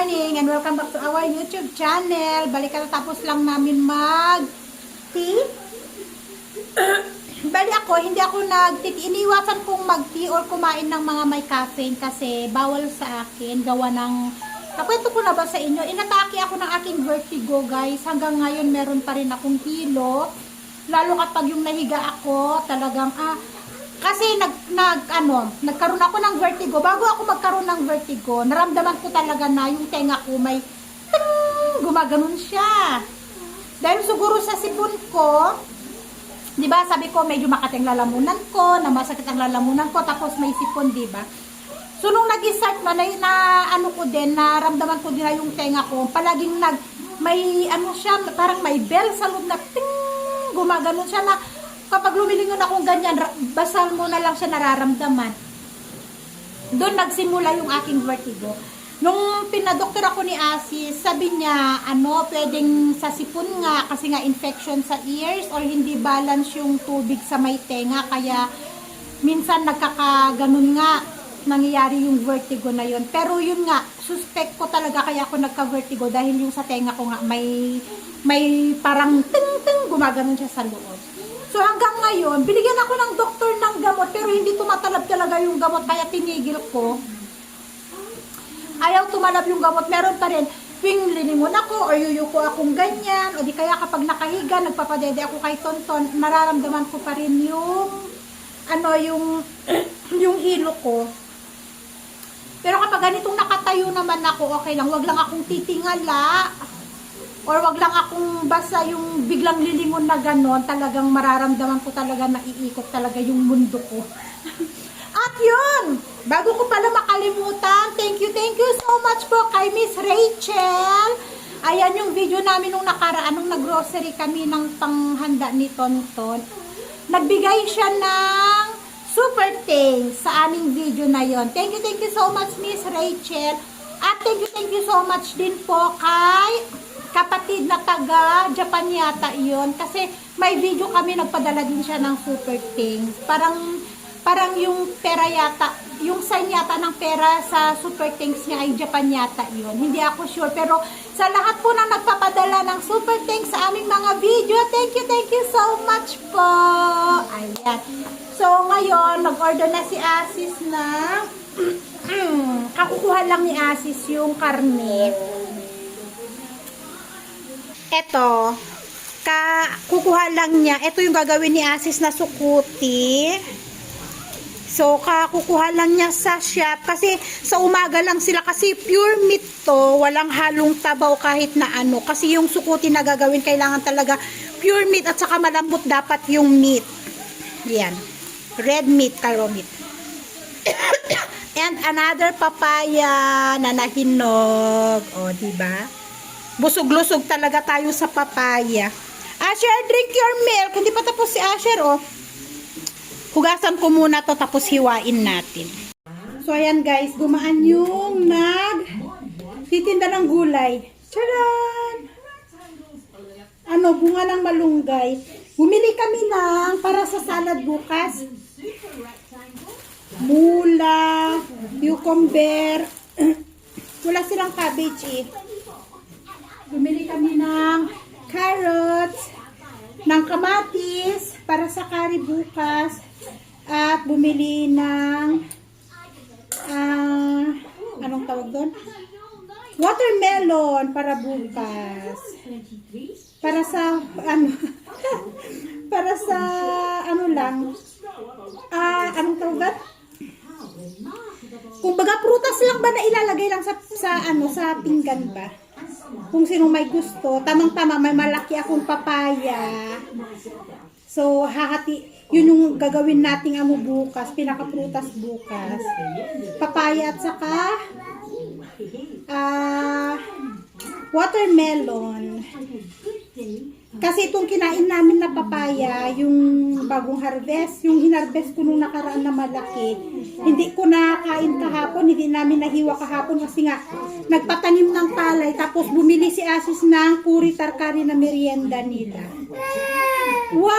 morning and welcome back to our YouTube channel. Balikan tapos lang namin mag tea. Bali ako, hindi ako nag-tea. Iniwasan kong mag-tea or kumain ng mga may caffeine kasi bawal sa akin. Gawa ng, nakwento ko na ba sa inyo? Inatake ako ng aking vertigo guys. Hanggang ngayon meron pa rin akong hilo. Lalo kapag yung nahiga ako, talagang ah, kasi nag, nag ano, nagkaroon ako ng vertigo. Bago ako magkaroon ng vertigo, naramdaman ko talaga na yung tenga ko may ting, gumaganon siya. Dahil siguro sa sipon ko, 'di ba? Sabi ko medyo makati ang lalamunan ko, na masakit ang lalamunan ko tapos may sipon, 'di ba? So nung nag-start na, na, na ano ko din, naramdaman ko din na yung tenga ko, palaging nag may ano siya, parang may bell sa loob na ting gumaganon siya na kapag lumilingon akong ganyan, basal mo na lang siya nararamdaman. Doon nagsimula yung aking vertigo. Nung pinadoktor ako ni Asis, sabi niya, ano, pwedeng sa sipon nga, kasi nga infection sa ears or hindi balance yung tubig sa may tenga, kaya minsan nagkakaganon nga, nangyayari yung vertigo na yun. Pero yun nga, suspect ko talaga kaya ako nagka-vertigo dahil yung sa tenga ko nga may may parang ting-ting gumaganon siya sa loob. So hanggang ngayon, binigyan ako ng doktor ng gamot pero hindi tumatalab talaga yung gamot kaya tinigil ko. Ayaw tumalab yung gamot, meron pa rin. Tuwing liningon ako or yuyuko akong ganyan o di kaya kapag nakahiga, nagpapadede ako kay Tonton, nararamdaman ko pa rin yung ano yung yung hilo ko. Pero kapag ganitong nakatayo naman ako, okay lang. Wag lang akong titingala. Or wag lang akong basta yung biglang lilingon na ganon. Talagang mararamdaman ko talaga na iikot talaga yung mundo ko. At yun! Bago ko pala makalimutan, thank you, thank you so much po kay Miss Rachel. Ayan yung video namin nung nakaraan, nung nag-grocery kami ng panghanda ni Tonton. Nagbigay siya ng super thanks sa aming video na yon. Thank you, thank you so much, Miss Rachel. At thank you, thank you so much din po kay kapatid na taga Japan yata yon Kasi may video kami, nagpadala din siya ng super thanks. Parang, parang yung pera yata, yung sign yata ng pera sa super thanks niya ay Japan yata yon Hindi ako sure. Pero sa lahat po na nagpapadala ng super thanks sa aming mga video, thank you, thank you so much po. Ayan. So, ngayon, nag-order na si Asis na kakukuha lang ni Asis yung karne. Eto, ka kukuha lang niya. Ito yung gagawin ni Asis na sukuti. So, kakukuha lang niya sa shop kasi sa umaga lang sila kasi pure meat to, walang halong tabaw kahit na ano. Kasi yung sukuti na gagawin, kailangan talaga pure meat at saka malambot dapat yung meat. Yan. Red meat, karo meat. And another papaya na nahinog. O, di ba? Busog-lusog talaga tayo sa papaya. Asher, drink your milk. Hindi pa tapos si Asher, oh. Hugasan ko muna to tapos hiwain natin. So, ayan guys, gumaan yung nag titinda ng gulay. Charan! Ano, bunga ng malunggay. Bumili kami ng para sa salad bukas. Mula, cucumber. Wala silang cabbage eh. Bumili kami ng carrots, ng kamatis para sa curry bukas at bumili ng ah anong tawag doon? Watermelon para bukas. Para sa ano para sa ano lang ah anong tawag doon? Kung baga prutas lang ba na ilalagay lang sa sa ano sa pinggan ba? Kung sino may gusto, tamang-tama may malaki akong papaya. So hahati, yun yung gagawin nating amo bukas, pinakaprutas bukas. Papaya at saka ah watermelon. Kasi itong kinain namin na papaya, yung bagong harvest, yung hinarvest ko nung nakaraan na malaki, hindi ko nakain kahapon, hindi namin nahiwa kahapon kasi nga nagpatanim ng palay, tapos bumili si Asis ng puri tarkari na merienda nila. Wow!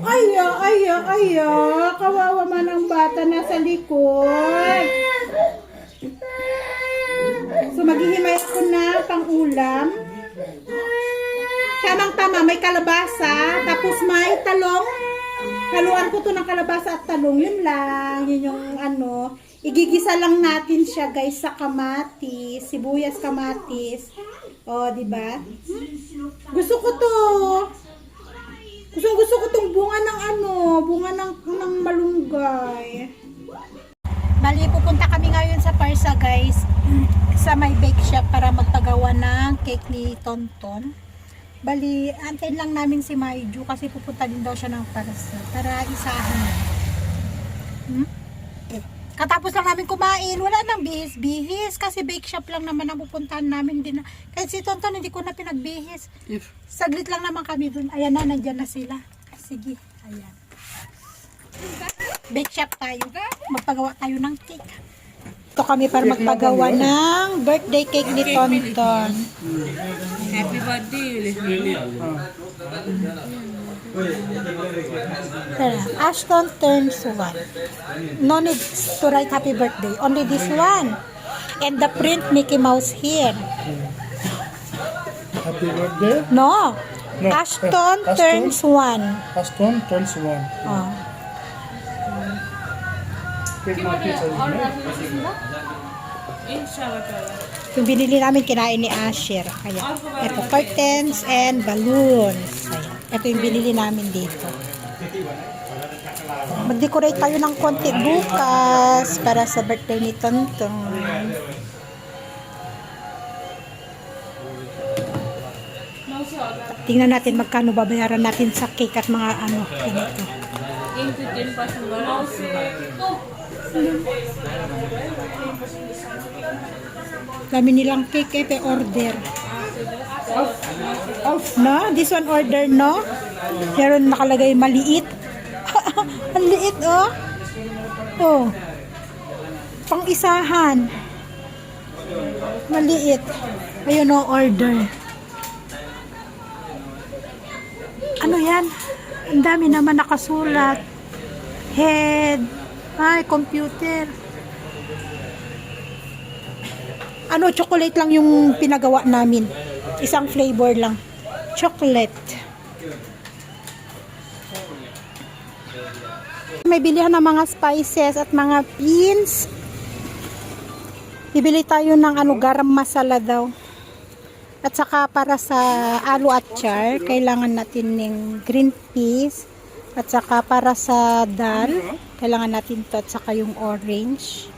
Aya, aya, aya, kawawa man ang bata nasa likod. So maghihimay ako na pang ulam. Tamang-tama, may kalabasa, tapos may talong. Haluan ko to ng kalabasa at talong. Yun lang. Yun yung ano. Igigisa lang natin siya guys sa kamatis. Sibuyas kamatis. O, di ba? Gusto ko to. Gusto gusto ko tong bunga ng ano, bunga ng, ng malunggay. Bali, pupunta kami ngayon sa Parsa guys. Sa may bake shop para magpagawa ng cake ni Tonton. Bali, antayin lang namin si Maiju kasi pupunta din daw siya ng Parsa. Tara, isahan. Hmm? Katapos lang namin kumain, wala nang bihis-bihis kasi bake shop lang naman ang pupuntahan namin din. Kahit si Tonton hindi ko na pinagbihis. If Saglit lang naman kami dun. Ayan na, nandyan na sila. Sige, ayan. Bake shop tayo. Magpagawa tayo ng cake. Ito kami para magpagawa ng birthday cake ni Tonton. happy birthday. Tara, Ashton turns one. No need to write happy birthday. Only this one. And the print Mickey Mouse here. Happy birthday. No. No, Ashton Ashton. turns one. Aston turns one. Oh. Yung binili namin kinain ni Asher. Kaya, ito curtains and balloons. Ayan. Ito yung binili namin dito. Mag-decorate tayo ng konti bukas para sa birthday ni Tonton. Tingnan natin magkano babayaran natin sa cake at mga ano. Ganito. Into 10% balance. Dami nilang cake eh, pe order. No, this one order, no? Meron nakalagay maliit. Ang liit, oh. Oh. Pang isahan. Maliit. Ayun, no, order. Ano yan? Ang dami naman nakasulat. Head. Ay, computer. Ano, chocolate lang yung pinagawa namin. Isang flavor lang. Chocolate. May bilihan ng mga spices at mga beans. Bibili tayo ng ano, garam masala daw. At saka para sa alu at char, kailangan natin ng green peas. At saka para sa dal, kailangan natin to at saka yung orange.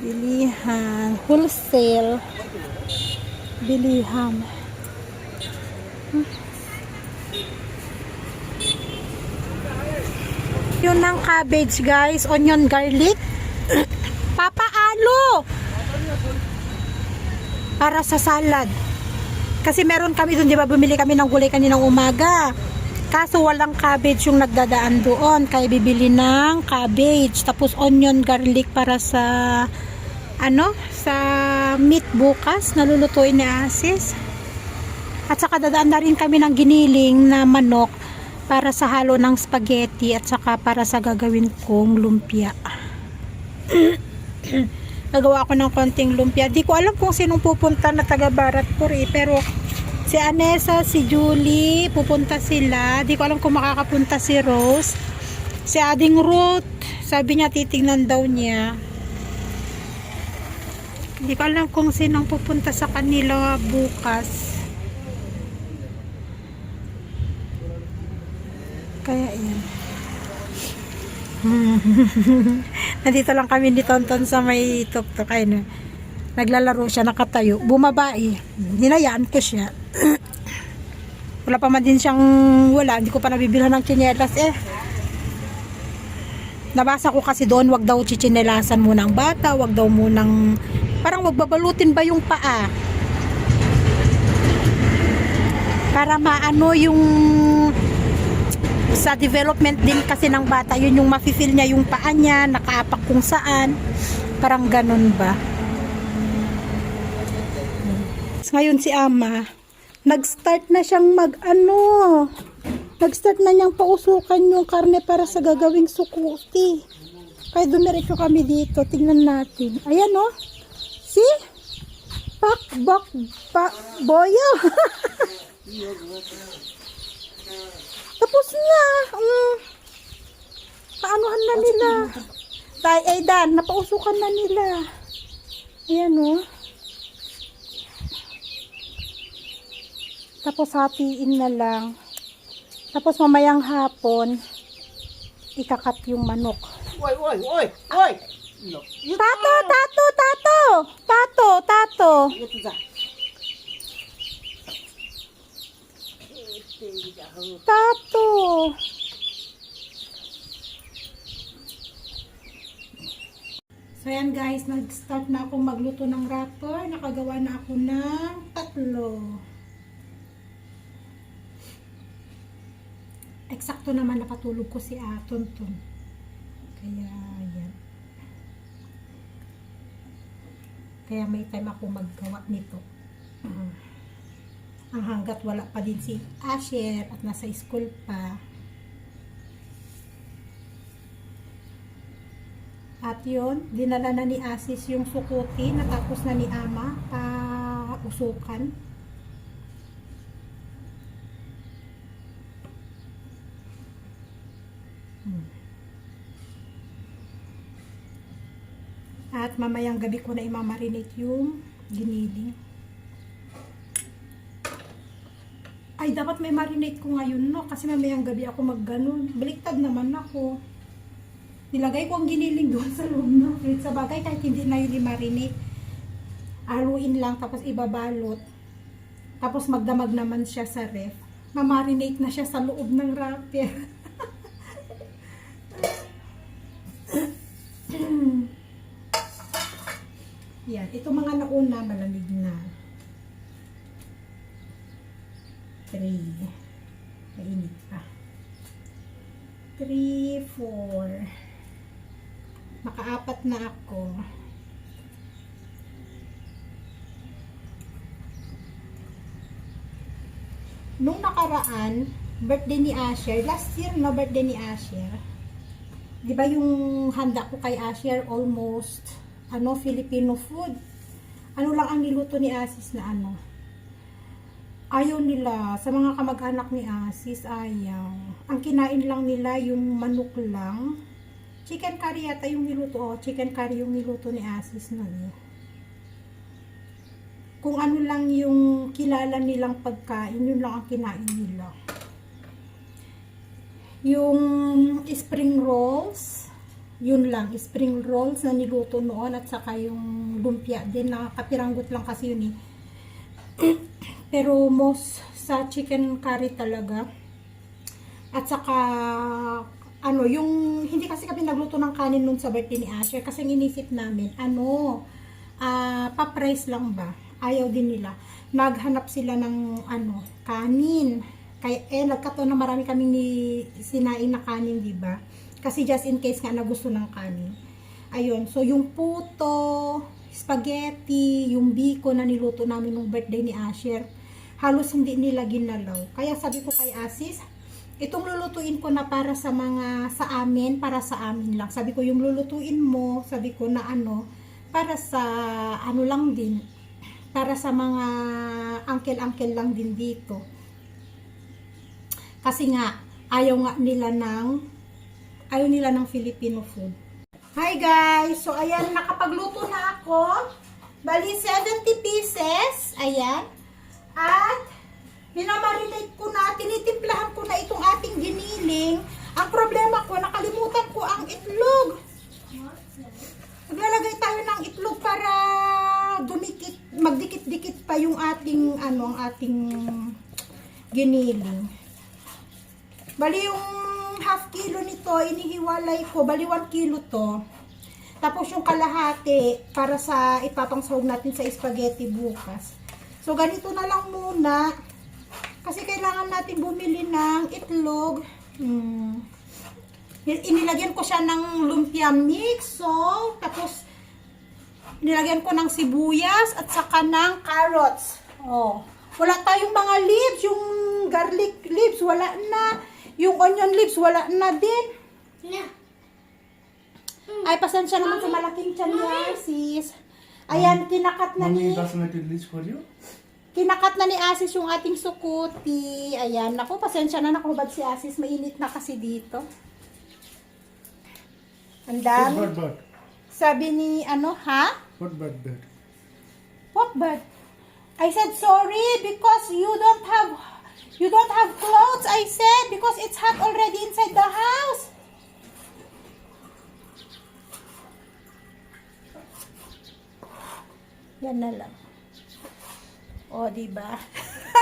Bilihan. Wholesale. Bilihan. Hmm. Yun ng cabbage guys. Onion garlic. Papaalo! Para sa salad. Kasi meron kami doon, di ba, bumili kami ng gulay kaninang umaga. Kaso walang cabbage yung nagdadaan doon. Kaya bibili ng cabbage. Tapos onion garlic para sa ano, sa meat bukas. Nalulutuin ni Asis. At saka dadaan na rin kami ng giniling na manok para sa halo ng spaghetti at saka para sa gagawin kong lumpia. Nagawa ko ng konting lumpia. Di ko alam kung sinong pupunta na taga Baratpur eh. Pero si Anessa, si Julie, pupunta sila. Di ko alam kung makakapunta si Rose. Si Ading Ruth, sabi niya titingnan daw niya. Di ko alam kung sinong pupunta sa kanila bukas. Kaya yan. Nandito lang kami ni Tonton sa may tuktok. Ayun. Naglalaro siya, nakatayo. Bumaba eh. Hinayaan ko siya. wala pa man din siyang wala. Hindi ko pa nabibilhan ng tsinelas eh. Nabasa ko kasi doon, wag daw chichinelasan muna ang bata, wag daw munang, parang wag babalutin ba yung paa? Para maano yung sa development din kasi ng bata, yun yung mafe-feel niya yung paa niya, nakaapak kung saan. Parang ganun ba? Ngayon si Ama, nag-start na siyang mag ano, Nag-start na niyang pausukan yung karne para sa gagawing sukuti. Kaya dumiretso kami dito. Tingnan natin. Ayan oh. See? Pak, bak, pa, boyo. Tapos na. Mm. Paanuhan na nila. Tay, ay Dan, napausukan na nila. Ayan oh. Tapos hatiin na lang. Tapos mamayang hapon, ikakat yung manok. Oi, oi, oi, oi! Tato, tato, tato! Tato, tato! Tato! So yan guys, nag-start na akong magluto ng wrapper. Nakagawa na ako ng tatlo. Eksakto naman napatulog ko si ah, Tonton. Kaya yan. Kaya may time ako maggawa nito. Ah. ang hanggat wala pa din si Asher at nasa school pa. At yun, dinala na ni Asis yung sukuti, natapos na ni Ama pa usukan. At mamayang gabi ko na imamarinate yung giniling. Ay, dapat may marinate ko ngayon, no? Kasi mamayang gabi ako magganon. Baliktad naman ako. Nilagay ko ang giniling doon sa loob, no? Sa bagay, kahit hindi na yun i-marinate. Aluin lang, tapos ibabalot. Tapos magdamag naman siya sa ref. Mamarinate na siya sa loob ng wrapper. Ito mga nauna, malamig na. 3. Mainit pa. 3, 4. Makaapat na ako. Nung nakaraan, birthday ni Asher, last year no birthday ni Asher, di ba yung handa ko kay Asher almost, ano, Filipino food. Ano lang ang niluto ni Asis na ano, ayaw nila, sa mga kamag-anak ni Asis, ayaw. Ang kinain lang nila yung manok lang. Chicken curry yata yung niluto. Oh, chicken curry yung niluto ni Asis na eh. Kung ano lang yung kilala nilang pagkain, yun lang ang kinain nila. Yung spring rolls, yun lang, spring rolls na niluto noon at saka yung lumpia din, nakakapiranggot lang kasi yun eh. Pero most sa chicken curry talaga. At saka ano, yung hindi kasi kami nagluto ng kanin nun sa birthday ni Asher kasi inisip namin, ano, ah, pa-price lang ba? Ayaw din nila. Naghanap sila ng ano, kanin. Kaya eh nagkataon na marami kaming ni sinain na kanin, 'di ba? Kasi just in case nga na gusto ng kanin. Ayun, so yung puto, spaghetti, yung biko na niluto namin nung birthday ni Asher, halos hindi nila ginalaw. Kaya sabi ko kay Asis, itong lulutuin ko na para sa mga sa amin, para sa amin lang. Sabi ko yung lulutuin mo, sabi ko na ano, para sa ano lang din, para sa mga uncle-uncle lang din dito. Kasi nga, ayaw nga nila ng, ayaw nila ng Filipino food. Hi guys! So, ayan, nakapagluto na ako. Bali, 70 pieces. Ayan. At, minamarinate ko na, tinitimplahan ko na itong ating giniling. Ang problema ko, nakalimutan ko ang itlog. Naglalagay tayo ng itlog para dumikit, magdikit-dikit pa yung ating, ano, ang ating giniling. Bali yung half kilo nito, inihiwalay ko, bali 1 kilo to. Tapos yung kalahati para sa ipapangsahog natin sa spaghetti bukas. So ganito na lang muna. Kasi kailangan natin bumili ng itlog. Hmm. Inilagyan ko siya ng lumpia mix. So, tapos nilagyan ko ng sibuyas at saka ng carrots. Oh. Wala tayong mga leaves, yung garlic leaves, wala na. Yung onion leaves, wala na din. Ay, pasensya naman sa malaking tiyan niya, sis. Ayan, kinakat na ni... For you. Kinakat na ni Asis yung ating sukuti. Ayan, naku, pasensya na nakubad si Asis. Mainit na kasi dito. Ang What dami. bird, bird? Sabi ni, ano, ha? What bird, bird? What bird? I said sorry because you don't have you don't have clothes. I said because it's hot already inside the house. Yan na lang. O, di ba?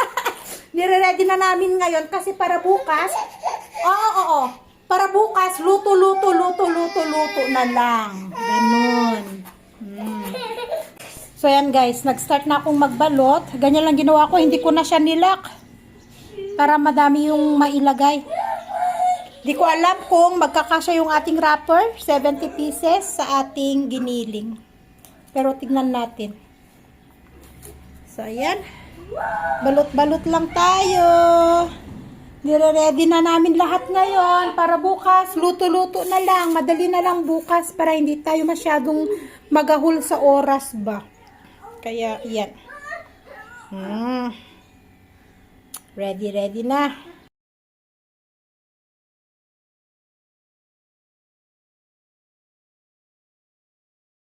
Nire-ready na namin ngayon kasi para bukas. Oo, oo, oo. Para bukas, luto, luto, luto, luto, luto na lang. Ganun. Mm. So yan guys, nag-start na akong magbalot. Ganyan lang ginawa ko, hindi ko na siya nilak. Para madami yung mailagay. Di ko alam kung magkakasya yung ating wrapper, 70 pieces sa ating giniling. Pero tignan natin. So ayan. Balot-balot lang tayo. Nire-ready na namin lahat ngayon para bukas. Luto-luto na lang. Madali na lang bukas para hindi tayo masyadong magahol sa oras ba. Kaya, yan. Hmm. Ready, ready na.